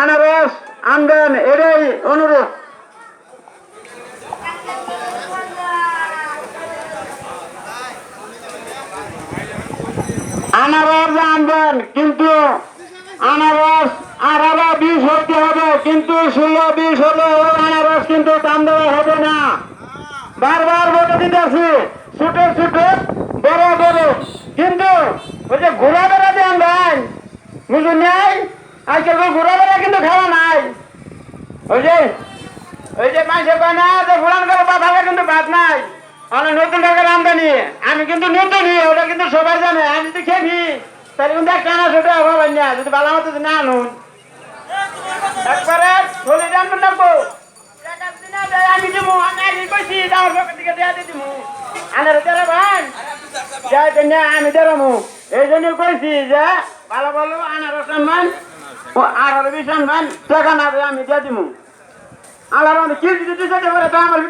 আনারস আনবেন এটাই অনুরোধ। আনারস আনবেন কিন্তু আনারস আঠারো বিশ হতে হবে, কিন্তু ষোলো বিশ হলে আনারস, কিন্তু দাম দেওয়া হবে না। বারবার বলে দিতেছি, ছোট ছোট বড় বড়। কিন্তু ওই যে ঘোরা দেন ভাই বুঝুন নাই? আজকাল তো ঘোরা বেড়া কিন্তু খাওয়া নাই। ওই যে ওই যে মাসে কয় না, যে ফুলান করে ভাত হবে কিন্তু ভাত নাই। অনেক নতুন টাকার আমদানি। আমি কিন্তু নতুনই ওটা কিন্তু সবাই জানে। আমি যদি খেয়ে তাহলে কিন্তু একটা না ছোট হবেন না যদি ভালো মতো না আনুন। একবারে চলে জানবেন না দেয় আমি দেবো আমি কইছি আমার পকেট থেকে দেয়া দিবো আনার তেরা ভাই, যাই তো আমি দেরামু। এই জন্য কইছি যে, ভালো ভালো আনারস আনবেন। ও আঠারো বিশ টাকা না আমি দিয়ে দিব মধ্যে কি দিতে পারে তো আমার